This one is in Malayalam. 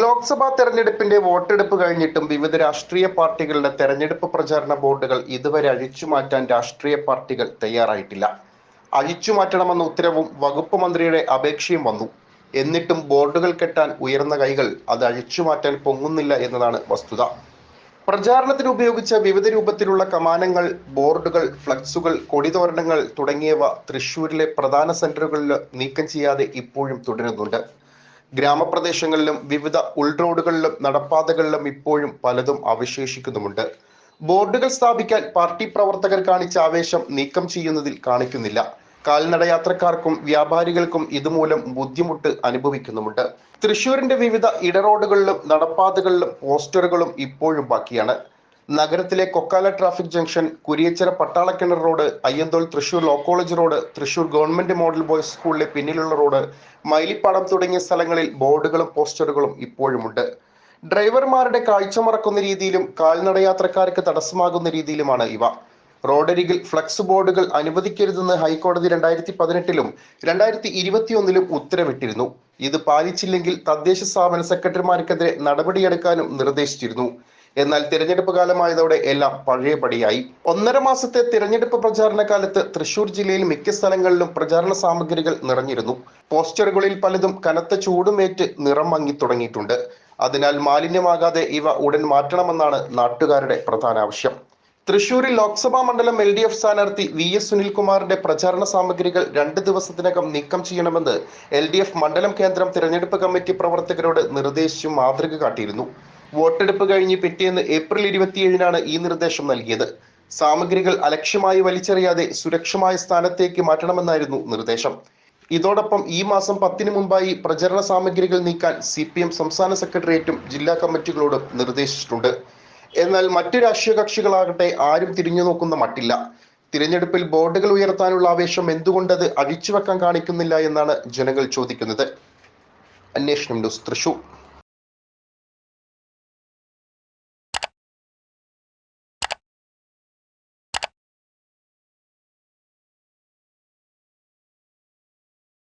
ലോക്സഭാ തെരഞ്ഞെടുപ്പിന്റെ വോട്ടെടുപ്പ് കഴിഞ്ഞിട്ടും വിവിധ രാഷ്ട്രീയ പാർട്ടികളുടെ തെരഞ്ഞെടുപ്പ് പ്രചാരണ ബോർഡുകൾ ഇതുവരെ അഴിച്ചുമാറ്റാൻ രാഷ്ട്രീയ പാർട്ടികൾ തയ്യാറായിട്ടില്ല. അഴിച്ചുമാറ്റണമെന്ന ഉത്തരവും വകുപ്പ് മന്ത്രിയുടെ അപേക്ഷയും വന്നു. എന്നിട്ടും ബോർഡുകൾ കെട്ടാൻ ഉയർന്ന കൈകൾ അത് അഴിച്ചുമാറ്റാൻ പൊങ്ങുന്നില്ല എന്നതാണ് വസ്തുത. പ്രചാരണത്തിന് ഉപയോഗിച്ച വിവിധ രൂപത്തിലുള്ള കമാനങ്ങൾ ബോർഡുകൾ ഫ്ലക്സുകൾ കൊടിതോരണങ്ങൾ തുടങ്ങിയവ തൃശൂരിലെ പ്രധാന സെന്ററുകളിൽ നീക്കം ചെയ്യാതെ ഇപ്പോഴും തുടരുന്നുണ്ട്. ഗ്രാമപ്രദേശങ്ങളിലും വിവിധ ഉൾറോഡുകളിലും നടപ്പാതകളിലും ഇപ്പോഴും പലതും അവശേഷിക്കുന്നുമുണ്ട്. ബോർഡുകൾ സ്ഥാപിക്കാൻ പാർട്ടി പ്രവർത്തകർ കാണിച്ച ആവേശം നീക്കം ചെയ്യുന്നതിൽ കാണിക്കുന്നില്ല. കാൽനടയാത്രക്കാർക്കും വ്യാപാരികൾക്കും ഇതുമൂലം ബുദ്ധിമുട്ട് അനുഭവിക്കുന്നുമുണ്ട്. തൃശൂരിന്റെ വിവിധ ഇടറോഡുകളിലും നടപ്പാതകളിലും പോസ്റ്ററുകളും ഇപ്പോഴും ബാക്കിയാണ്. നഗരത്തിലെ Kokkala traffic junction Kuriachira Pattalakkinar road Ayyanthole Thrissur law college road Thrissur government model boys സ്കൂളിലെ പിന്നിലുള്ള റോഡ് മൈലിപ്പാടം തുടങ്ങിയ സ്ഥലങ്ങളിൽ ബോർഡുകളും പോസ്റ്ററുകളും ഇപ്പോഴുമുണ്ട്. ഡ്രൈവർമാരുടെ കാഴ്ച മറക്കുന്ന രീതിയിലും കാൽനടയാത്രക്കാർക്ക് തടസ്സമാകുന്ന രീതിയിലുമാണ് ഇവ. റോഡരികിൽ ഫ്ലക്സ് ബോർഡുകൾ അനുവദിക്കരുതെന്ന് ഹൈക്കോടതി രണ്ടായിരത്തി പതിനെട്ടിലും രണ്ടായിരത്തി ഇരുപത്തിയൊന്നിലും ഉത്തരവിട്ടിരുന്നു. ഇത് പാലിച്ചില്ലെങ്കിൽ തദ്ദേശ സ്ഥാപന സെക്രട്ടറിമാർക്കെതിരെ നടപടിയെടുക്കാനും നിർദ്ദേശിച്ചിരുന്നു. എന്നാൽ തിരഞ്ഞെടുപ്പ് കാലമായതോടെ എല്ലാം പഴയപടിയായി. ഒന്നര മാസത്തെ തിരഞ്ഞെടുപ്പ് പ്രചാരണ കാലത്ത് തൃശൂർ ജില്ലയിൽ മിക്ക സ്ഥലങ്ങളിലും പ്രചാരണ സാമഗ്രികൾ നിറഞ്ഞിരുന്നു. പോസ്റ്ററുകളിൽ പലതും കനത്ത ചൂടുമേറ്റ് നിറം മങ്ങി തുടങ്ങിയിട്ടുണ്ട്. അതിനാൽ മാലിന്യമാകാതെ ഇവ ഉടൻ മാറ്റണമെന്നാണ് നാട്ടുകാരുടെ പ്രധാന ആവശ്യം. തൃശൂരിൽ ലോക്സഭാ മണ്ഡലം എൽ ഡി എഫ് സ്ഥാനാർത്ഥി വി എസ് സുനിൽകുമാറിന്റെ പ്രചാരണ സാമഗ്രികൾ രണ്ട് ദിവസത്തിനകം നീക്കം ചെയ്യണമെന്ന് എൽ ഡി എഫ് മണ്ഡലം കേന്ദ്രം തിരഞ്ഞെടുപ്പ് കമ്മിറ്റി പ്രവർത്തകരോട് നിർദ്ദേശിച്ചു മാതൃക കാട്ടിയിരുന്നു. വോട്ടെടുപ്പ് കഴിഞ്ഞ് പിറ്റേന്ന് ഏപ്രിൽ ഇരുപത്തിയേഴിനാണ് ഈ നിർദ്ദേശം നൽകിയത്. സാമഗ്രികൾ അലക്ഷ്യമായി വലിച്ചെറിയാതെ സുരക്ഷമായ സ്ഥാനത്തേക്ക് മാറ്റണമെന്നായിരുന്നു നിർദ്ദേശം. ഇതോടൊപ്പം ഈ മാസം പത്തിന് മുമ്പായി പ്രചരണ സാമഗ്രികൾ നീക്കാൻ സി പി എം സംസ്ഥാന സെക്രട്ടേറിയറ്റും ജില്ലാ കമ്മിറ്റികളോടും നിർദ്ദേശിച്ചിട്ടുണ്ട്. എന്നാൽ മറ്റു രാഷ്ട്രീയ കക്ഷികളാകട്ടെ ആരും തിരിഞ്ഞു നോക്കുന്ന മട്ടില്ല. തിരഞ്ഞെടുപ്പിൽ ബോർഡുകൾ ഉയർത്താനുള്ള ആവേശം എന്തുകൊണ്ടത് അഴിച്ചുവെക്കാൻ കാണിക്കുന്നില്ല എന്നാണ് ജനങ്ങൾ ചോദിക്കുന്നത്. അന്വേഷണം ന്യൂസ് തൃശൂർ.